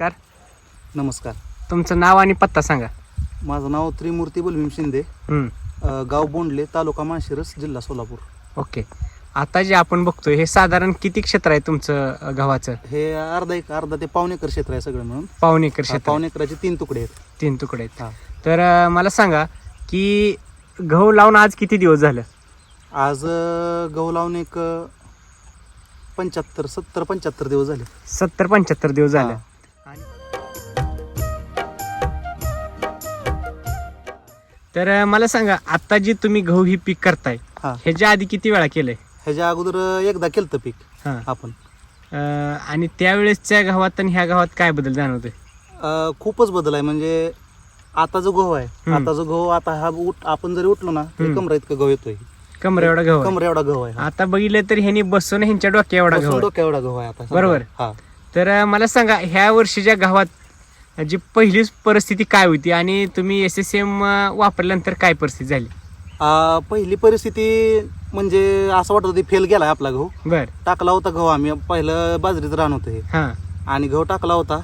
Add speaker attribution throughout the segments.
Speaker 1: नमस्कार.
Speaker 2: नमस्कार.
Speaker 1: तुमचं नाव आणि पत्ता सांगा.
Speaker 2: माझं नाव त्रिमूर्ती बलभीम शिंदे.
Speaker 1: हम्म,
Speaker 2: अ, गाव बोंडले तालुका माळशिरस जिल्हा सोलापूर.
Speaker 1: ओके. आता जे आपण बघतोय हे साधारण किती क्षेत्र आहे तुमचं अ, गव्हाचं
Speaker 2: हे अर्धा एक अर्धा ते पावणे एकर क्षेत्र आहे सगळं मिळून
Speaker 1: पाऊन एकर क्षेत्र.
Speaker 2: पावणे एकराचे तीन तुकडे आहेत.
Speaker 1: तीन तुकडे आहेत.
Speaker 2: हा.
Speaker 1: तर अ, मला सांगा की गहू लावून आज किती दिवस झालं?
Speaker 2: आज अ, गहू लावून एक पंच्याहत्तर सत्तर पंच्याहत्तर दिवस झाले.
Speaker 1: सत्तर पंच्याहत्तर दिवस झाले.
Speaker 2: हा.
Speaker 1: तर मला सांगा आता जी तुम्ही गहू ही पीक करताय
Speaker 2: हा
Speaker 1: ह्याच्या आधी किती वेळा केलंय
Speaker 2: ह्याच्या अगोदर एकदा केलं पीक
Speaker 1: हा
Speaker 2: आपण
Speaker 1: अ, आणि त्यावेळेसच्या गव्हात आणि ह्या गावात काय बदल जाणवतोय
Speaker 2: अ, खूपच बदल आहे म्हणजे आता जो गहू आहे
Speaker 1: हम्म.
Speaker 2: आता जो गहू आता हा उठ आपण जरी उठलो ना तरी
Speaker 1: हम्म.
Speaker 2: कमरा इतका गहू येतोय
Speaker 1: कमरे एवढा गहू आहे.
Speaker 2: कमरा एवढा गहू आहे हा.
Speaker 1: आता बघितलं तर ह्यांनी बसून ह्यांच्या डोक्या एवढा गहू
Speaker 2: बसून
Speaker 1: आहे.
Speaker 2: डोक्या एवढा गहू आहे आता सध्या.
Speaker 1: बरोबर.
Speaker 2: हा
Speaker 1: तर अं, मला सांगा ह्या वर्षीच्या गावात जी पहिली परिस्थिती काय होती आणि तुम्ही एस एस एम वापरल्यानंतर काय परिस्थिती झाली?
Speaker 2: आ, पहिली परिस्थिती म्हणजे असं वाटत होती फेल गेलाय आपला गहू.
Speaker 1: बर.
Speaker 2: टाकला होता गहू आम्ही पहिलं बाजरीचं रान होतं हे.
Speaker 1: हा.
Speaker 2: आणि गहू टाकला होता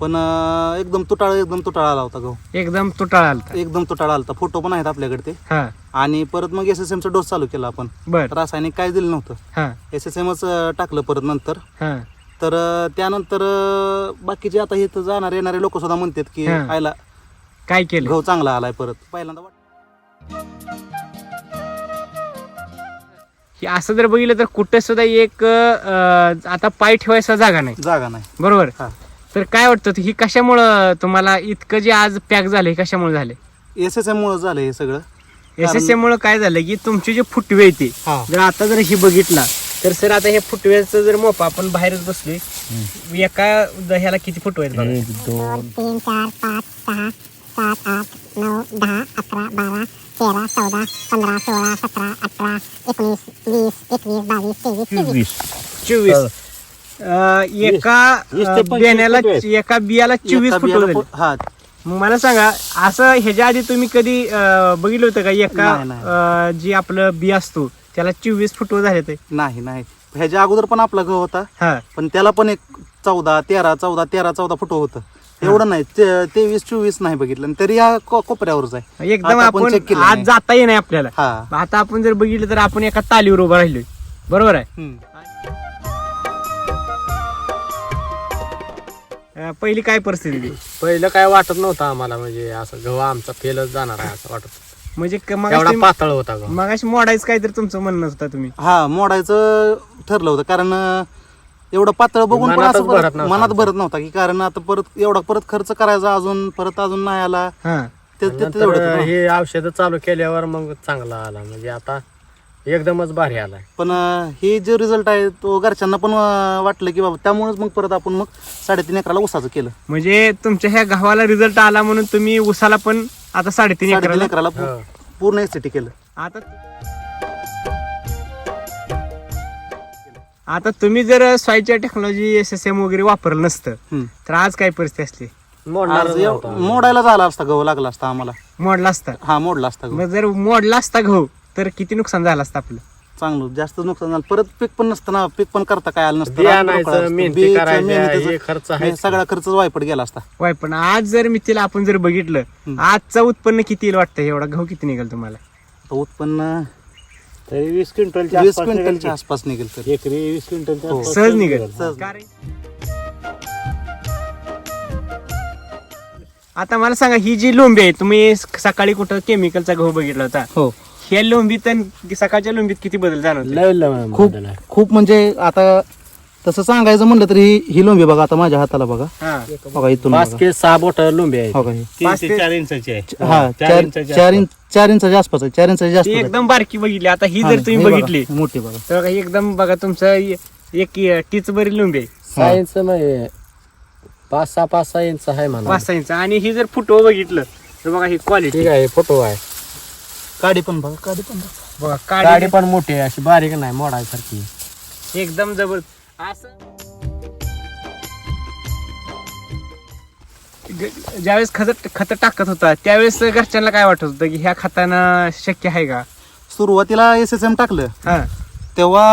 Speaker 2: पण अं, एकदम तुटाळ एकदम तुटाळ आला होता गहू.
Speaker 1: एकदम तुटाळा आलता
Speaker 2: एकदम तुटाळ आला होता. फोटो पण आहेत आपल्याकडे ते.
Speaker 1: हा.
Speaker 2: आणि परत मग एस एस एमचा डोस चालू केला आपण.
Speaker 1: बर.
Speaker 2: रासायनिक काय दिलं नव्हतं.
Speaker 1: हा.
Speaker 2: एस एस एमच टाकलं परत नंतर.
Speaker 1: हा.
Speaker 2: तर त्यानंतर बाकीचे आता इथं जाणारे येणारे लोक सुद्धा म्हणतात की
Speaker 1: हा.
Speaker 2: आयला
Speaker 1: काय केलं?
Speaker 2: गहू चांगला आलाय परत. पहिल्यांदा वाट-
Speaker 1: की असं जर बघितलं तर कुठे सुद्धा एक अं, आता पाय ठेवायचा जागा नाही.
Speaker 2: जागा नाही.
Speaker 1: बरोबर?
Speaker 2: हा.
Speaker 1: तर काय वाटतं? ही कशामुळं तुम्हाला इतकं जे आज पॅक झालं हे कशामुळे झाले
Speaker 2: एस एस एम मुळे झालं हे सगळं.
Speaker 1: एस एस एम मुळे काय झालं की तुमचे जे फुटवे येते
Speaker 2: हा.
Speaker 1: जर आता जर ही बघितला तर सर आता हे फुटव्याचं जर मोप आपण बाहेरच बसलोय एका द- ह्याला किती फुटवे आहेत बघा?
Speaker 3: दोन तीन चार पाच सहा सात आठ नऊ दहा अकरा बारा तेरा चौदा पंधरा सोळा सतरा अठरा एकोणीस वीस एकवीस बावीस तेवीस चोवीस.
Speaker 1: चोवीस. अं, एका अं, बियाण्याला एका बियाला चोवीस
Speaker 2: एका
Speaker 1: फुटवे
Speaker 2: बियाला
Speaker 1: झाले
Speaker 2: फु- हा.
Speaker 1: मग मला सांगा असं ह्याच्या आधी तुम्ही कधी अं, बघितलं होतं का? एका
Speaker 2: नाही, नाही.
Speaker 1: अं, जी आपलं बी असतो त्याला चोवीस फुटवे झाले ते.
Speaker 2: नाही नाही. ह्याच्या अगोदर पण आपला गहू होता.
Speaker 1: हा.
Speaker 2: पण त्याला पण एक चौदा तेरा चौदा तेरा चौदा फुट होतं. एवढं नाही. ते- तेवीस चोवीस नाही बघितलं. आणि तरी या को- कोपऱ्यावरच आहे.
Speaker 1: एकदम
Speaker 2: आता आपण
Speaker 1: आपण
Speaker 2: check केलं
Speaker 1: आज
Speaker 2: नाही.
Speaker 1: जाता येईल आपल्याला.
Speaker 2: हा.
Speaker 1: आता आपण जर बघितलं तर आपण एका तालीवर उभं राहिलोय. बरोबर आहे?
Speaker 2: हम्म.
Speaker 1: अं, पहिली काय परिस्थिती होती?
Speaker 4: पहिलं काय वाटत नव्हतं आम्हाला म्हणजे असं गहू आमचा फेलच जाणार आहे असं वाटत होतं.
Speaker 1: म्हणजे क-
Speaker 4: एवढा
Speaker 1: मगाशी
Speaker 4: पातळ होता गहू
Speaker 1: मगाशी मोडायचं काहीतरी तुमचं म्हणणं होतं तुम्ही.
Speaker 2: हा मोडायचं ठरलं होतं कारण अं, एवढं पातळ बघून पण
Speaker 4: मनातच
Speaker 2: असं
Speaker 4: भरत
Speaker 2: परत-
Speaker 4: नव्हतं.
Speaker 2: मनात. भरत नव्हता की कारण आता परत एवढा परत खर्च करायचा अजून परत अजून नाही आला.
Speaker 1: हा.
Speaker 2: ते- ते- ते
Speaker 4: नंतर
Speaker 2: तेवढं होतं. ना.
Speaker 4: हे औषध चालू केल्यावर मग चांगला आला. म्हणजे आता एकदमच भारी आलाय.
Speaker 2: पण अं, हे जे रिझल्ट आहे तो घरच्यांना पण अं, वाटलं की बाबा त्यामुळेच मग परत आपण मग साडेतीन एकराला उसाचं केलं.
Speaker 1: म्हणजे तुमच्या ह्या गव्हाला रिझल्ट आला म्हणून तुम्ही उसाला पण आता साडेतीन
Speaker 2: साडेतीन
Speaker 1: एकराला?
Speaker 2: एकराला पू-
Speaker 4: हो.
Speaker 2: पूर्ण एस केलं.
Speaker 1: आता आता तुम्ही जर सॉईलच्या टेक्नॉलॉजी एस एस एम वगैरे वापरलं नसतं
Speaker 2: हम्म.
Speaker 1: तर आज काय परिस्थिती असली?
Speaker 4: मोडणार
Speaker 2: आज एव- मोडायला झाला असता गहू लागला असता आम्हाला.
Speaker 1: मोडला असता.
Speaker 2: हा मोडला असता गहू.
Speaker 1: मग जर मोडला असता गहू तर किती नुकसान झालं असतं आपलं?
Speaker 2: चांगलं जास्त नुकसान झालं. परत पीक पण नसतं ना पीक पण करता काय आलं नसतं.
Speaker 4: बी
Speaker 2: रान
Speaker 4: आणायचं,
Speaker 2: रोकड असतं.
Speaker 4: मेहनती
Speaker 2: बीचं,
Speaker 4: करायच्या,
Speaker 2: मेहनतीचं-
Speaker 4: हे खर्च आहेच.
Speaker 2: हे सगळा खर्च वायपट गेला असता.
Speaker 1: वाय पण आज जर मी तिला आपण जर बघितलं. आजचं उत्पन्न किती येईल वाटतं? एवढा गहू किती निघेल तुम्हाला?
Speaker 2: तर उत्पन्न
Speaker 5: तरी वीस क्विंटलच्या
Speaker 2: वीस
Speaker 5: आसपास
Speaker 2: क्विंटलच्या
Speaker 5: निघेल
Speaker 2: आसपास निघेल तर.
Speaker 5: एकरी वीस क्विंटलच्या
Speaker 2: हो.
Speaker 5: आसपास
Speaker 1: सहज निघेल.
Speaker 2: सहज.
Speaker 1: कारण- आता मला सांगा ही जी लोंबी आहे तुम्ही स- सकाळी कुठं केमिकलचा गहू बघितला होता?
Speaker 2: हो.
Speaker 1: ह्या लोंबीत आणि सकाळच्या लोंबीत किती बदल
Speaker 5: लय लय
Speaker 2: खूप
Speaker 5: बदल आहे.
Speaker 2: खूप म्हणजे आता तसं सांगायचं म्हणलं तरी ही लोंबी बघा आता माझ्या हाताला बघा.
Speaker 1: हा.
Speaker 2: बघा इथून
Speaker 4: पाच
Speaker 2: बघा.
Speaker 4: के सहा बोट लोंबे आहेत.
Speaker 2: हो. का हे?
Speaker 5: तीन
Speaker 1: पाच
Speaker 5: ते
Speaker 1: ते-
Speaker 5: चार इंचाची आहे.
Speaker 2: हा
Speaker 5: चार
Speaker 2: चार
Speaker 5: इंचाच्या
Speaker 2: चार. इंच चार इंचाच्या आसपास आहे चार इंचाच्या जास्त
Speaker 1: ती
Speaker 2: आहे.
Speaker 1: एकदम बारकी बघितली आता ही
Speaker 2: हा,
Speaker 1: जर तुम्ही
Speaker 2: हे बघा,
Speaker 1: बघितली
Speaker 2: मोठी बघा.
Speaker 1: तर बघा ही एकदम बघा तुमचं एक टीच बरी लोंबी आहे.
Speaker 4: सहा इंच म्हणजे पाच सहा पाच सहा इंच आहे म्हणा.
Speaker 1: पाच सहा इंच. आणि ही जर फुटो बघितलं तर बघा ही क्वालिटी
Speaker 4: ठीक आहे फोटो आहे.
Speaker 2: काडी पण बघा काडी पण बघा.
Speaker 1: बघा काडी
Speaker 4: पण मोठी आहे अशी बारीक नाही मोडायसारखी.
Speaker 1: एकदम जबर असं. ग- ज्यावेळेस खत खत टाकत होता त्यावेळेस घरच्यांना काय वाटत होतं की ह्या खतानं शक्य आहे का?
Speaker 2: सुरुवातीला एस एस एम टाकलं.
Speaker 1: हा.
Speaker 2: तेव्हा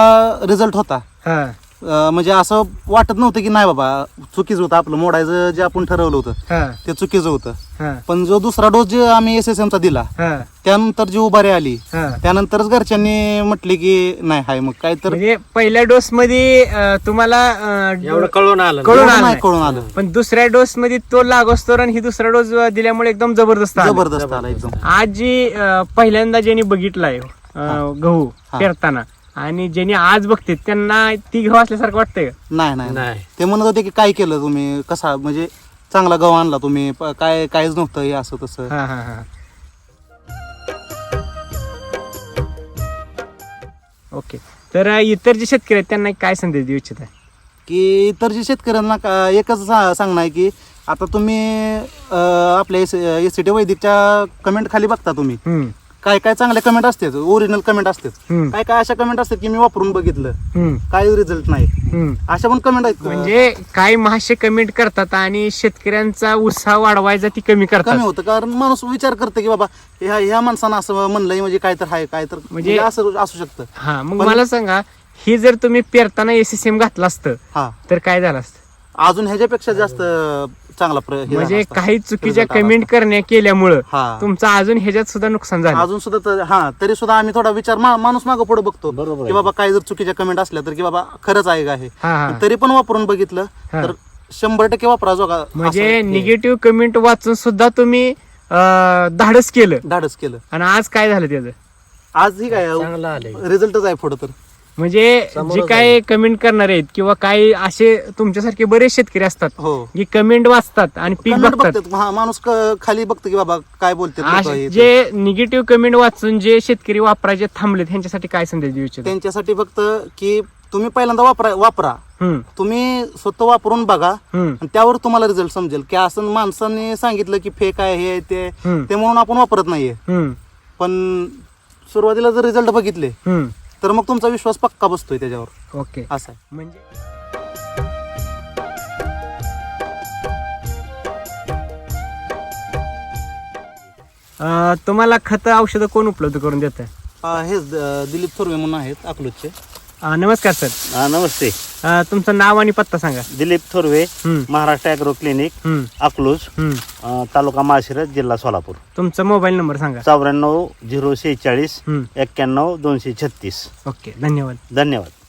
Speaker 2: रिझल्ट होता.
Speaker 1: हा.
Speaker 2: म्हणजे असं वाटत नव्हतं की नाही बाबा चुकीचं होतं आपलं. मोडायचं जे आपण ठरवलं होतं
Speaker 1: हा.
Speaker 2: ते चुकीचं होतं.
Speaker 1: हा.
Speaker 2: पण जो दुसरा डोस जे आम्ही एस एस एमचा दिला
Speaker 1: हा.
Speaker 2: त्यानंतर जी उभारी आली
Speaker 1: हा.
Speaker 2: त्यानंतरच घरच्यांनी म्हटले की नाही हाय मग काय तर
Speaker 1: म्हणजे पहिल्या डोस मध्ये अं, तुम्हाला अं,
Speaker 4: एवढं कळून आलं
Speaker 1: कळून आलं
Speaker 2: नाही
Speaker 1: नाही.
Speaker 2: कळून आलं.
Speaker 1: पण दुसऱ्या डोस मध्ये तो लागोस्तर आणि ही दुसरा डोस दिल्यामुळे एकदम जबरदस्त आलं.
Speaker 2: जबरदस्त आला एकदम.
Speaker 1: आज जी अं, पहिल्यांदा ज्यांनी बघितलाय अं, गहू. पेरताना आणि ज्यांनी आज बघते त्यांना ती गहू असल्यासारखं वाटतंय का?
Speaker 2: नाही नाही
Speaker 4: नाही.
Speaker 2: ते म्हणत होते की काय केलं तुम्ही? कसा म्हणजे चांगला गहू आणला तुम्ही? प- काय काहीच नव्हतं हे असं तसं.
Speaker 1: हा हा हा. ओके. तर अं, इतर जे शेतकरी आहेत त्यांना काय संदेश देऊ इच्छित? आहे
Speaker 2: की इतर जे शेतकऱ्यांना का- एकच सा- सांगणं आहे की आता तुम्ही अं, आपल्या एस टी वैदिकच्या कमेंट खाली बघता तुम्ही.
Speaker 1: हम्म,
Speaker 2: काय काय चांगले कमेंट असतात? ओरिजिनल कमेंट असतात.
Speaker 1: हम्म,
Speaker 2: काय काय अशा कमेंट असतात की मी वापरून बघितलं?
Speaker 1: हम्म,
Speaker 2: काय रिझल्ट नाही?
Speaker 1: हम्म.
Speaker 2: अशा पण कमेंट आहेत.
Speaker 1: म्हणजे काही महाशय कमेंट करतात आणि शेतकऱ्यांचा उत्साह वाढवायचा ती कमी
Speaker 2: कमी
Speaker 1: करतात
Speaker 2: होतं. कारण माणूस विचार करते की बाबा ह्या ह्या माणसानं असं म्हणलंय म्हणजे काय तर आहे काय तर
Speaker 1: म्हणजे-
Speaker 2: म्हणजे असं असू शकतं.
Speaker 1: हा मग
Speaker 2: पण-
Speaker 1: मला सांगा ही जर तुम्ही पेरताना एसीसीएम घातलं असतं
Speaker 2: हा.
Speaker 1: तर काय झालं असतं?
Speaker 2: अजून ह्याच्यापेक्षा जास्त चांगला प्र- हे झाला
Speaker 1: म्हणजे
Speaker 2: असता.
Speaker 1: काही चुकीच्या
Speaker 2: Result आला
Speaker 1: कमेंट करण्या केल्यामुळं
Speaker 2: हा.
Speaker 1: तुमचं अजून ह्याच्यात सुद्धा नुकसान झालं.
Speaker 2: अजून सुद्धा तर- हा तरी सुद्धा आम्ही थोडा विचार मा- माणूस मागं पुढे बघतो.
Speaker 5: बरोबर
Speaker 2: की
Speaker 5: आहे.
Speaker 2: बाबा काय जर चुकीच्या कमेंट असल्या तर की बाबा खरंच आहे का हे?
Speaker 1: हा हा.
Speaker 2: तरी पण वापरून बघितलं.
Speaker 1: हा.
Speaker 2: तर शंभर टक्के वापरा जो का
Speaker 1: म्हणजे निगेटिव्ह कमेंट वाचून सुद्धा तुम्ही अं, धाडस केलं.
Speaker 2: धाडस केलं.
Speaker 1: आणि आज काय झालं त्याचं?
Speaker 2: आज ही काय
Speaker 4: चांगलं आलंय.
Speaker 2: रिझल्टच आहे पुढे तर.
Speaker 1: म्हणजे
Speaker 4: समोरच
Speaker 1: जे काय कमेंट करणार आहेत किंवा काही असे तुमच्यासारखे बरेच शेतकरी असतात
Speaker 2: हो.
Speaker 1: की कमेंट वाचतात आणि पीक
Speaker 2: Comment
Speaker 1: बघतात.
Speaker 2: बघतात. हा माणूस क- खाली बघतो की बाबा काय बोलते
Speaker 1: असे जे निगेटिव्ह कमेंट वाचून जे शेतकरी वापरायचे थांबलेत त्यांच्यासाठी काय संदेश देऊ इच्छित?
Speaker 2: त्यांच्यासाठी फक्त की तुम्ही पहिल्यांदा वापरा वापरा. तुम्ही स्वतः वापरून बघा. आणि त्यावर तुम्हाला रिझल्ट समजेल. की असं माणसाने सांगितलं की फेक आहे हे आहे, ते आहे. ते म्हणून आपण वापरत नाहीये. पण सुरुवातीला जर रिझल्ट बघितले तर मग तुमचा विश्वास पक्का बसतोय त्याच्यावर.
Speaker 1: ओके.
Speaker 2: असं आहे.
Speaker 1: म्हणजे? अं, तुम्हाला खत औषधं कोण उपलब्ध करून देत आहे
Speaker 2: अं, हेच अं, दिलीप थोरवे म्हणून आहेत अकलूजचे.
Speaker 1: नमस्कार सर.
Speaker 5: हा नमस्ते.
Speaker 1: अं, तुमचं नाव आणि पत्ता सांगा.
Speaker 5: दिलीप थोरवे
Speaker 1: हम्म,
Speaker 5: महाराष्ट्र ॲग्रो क्लिनिक
Speaker 1: हम्म,
Speaker 5: अकलूज
Speaker 1: हम्म.
Speaker 5: अं, तालुका माळशिरस जिल्हा सोलापूर.
Speaker 1: तुमचा मोबाईल नंबर सांगा.
Speaker 5: चौऱ्याण्णव झिरो शेहेचाळीस
Speaker 1: हम्म,
Speaker 5: एक्क्याण्णव दोनशे छत्तीस.
Speaker 1: ओके धन्यवाद.
Speaker 5: धन्यवाद.